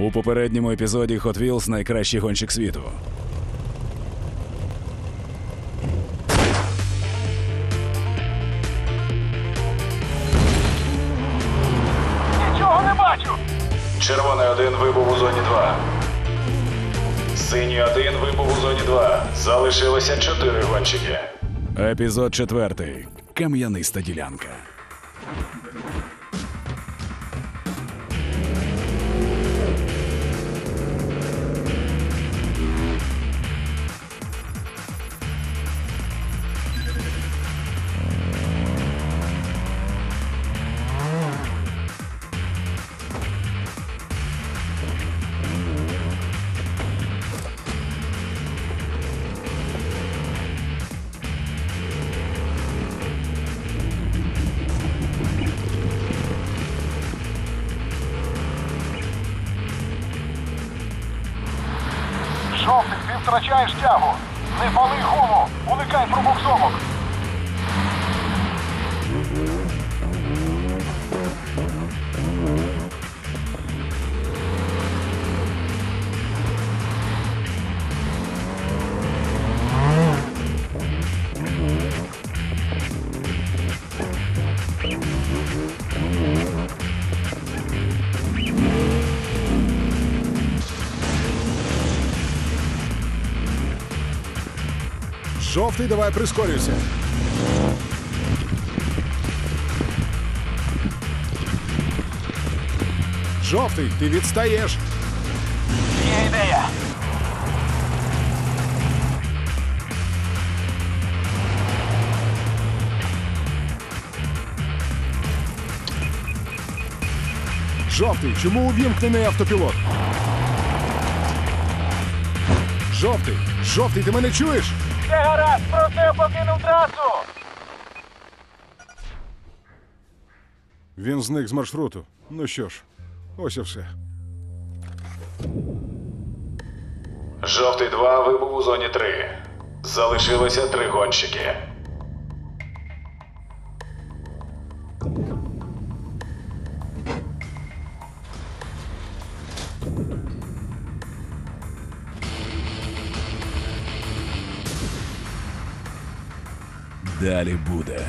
У попередньому епізоді Hot Wheels найкращий гонщик світу. Нічого не бачу! Червоний один вибув у зоні 2. Синій один вибув у зоні 2. Залишилося чотири гонщики. Епізод четвертий. Кам'яниста ділянка. Жовтий, ти втрачаєш тягу! Не пали гуму! Уникай пробуксовок! Жовтий, давай прискорюйся. Жовтий, ти відстаєш. Є ідея! Жовтий, чому увімкнений автопілот? Жовтий, жовтий, ти мене чуєш? Все гаразд, проте покинув трасу! Він зник з маршруту. Ну що ж, ось і все. Жовтий 2 вибув у зоні 3. Залишилося три гонщики. Далі буде.